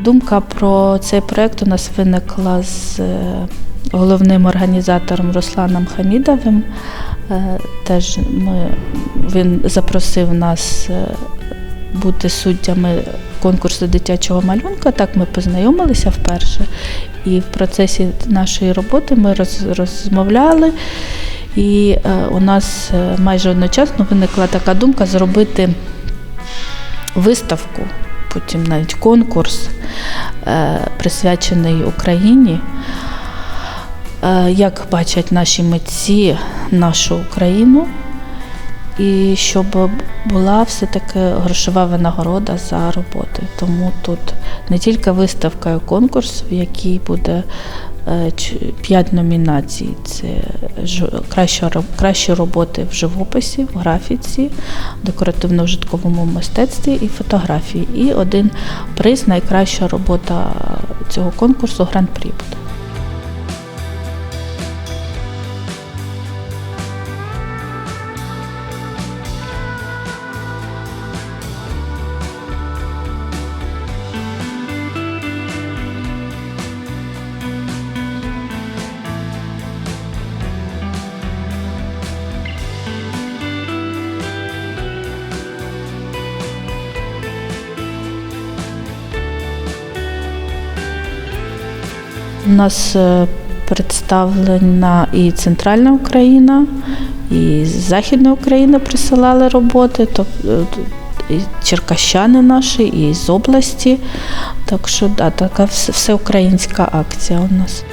Думка про цей проект у нас виникла з е, головним організатором Русланом Хамідовим. Е, Теж ми, він запросив нас е, бути суддями конкурсу дитячого малюнка. Так ми познайомилися вперше. І в процесі нашої роботи ми роз, розмовляли. І у нас майже одночасно виникла така думка зробити виставку, потім навіть конкурс, присвячений Україні. Е, Як бачать наші митці нашу Україну, і щоб була все-таки грошова винагорода за роботи. Тому тут не тільки виставка, і конкурс, в якій буде е, п'ять номінацій: це кращі роботи в живописі, в графіці, декоративно-вжитковому мистецтві і фотографії. І один приз найкраща робота цього конкурсу гран-прі буде. У нас е, представлена і центральна Україна, і Західна Україна присилали роботи, тобто і черкащани наші, і з області. Так що да, така всеукраїнська акція у нас.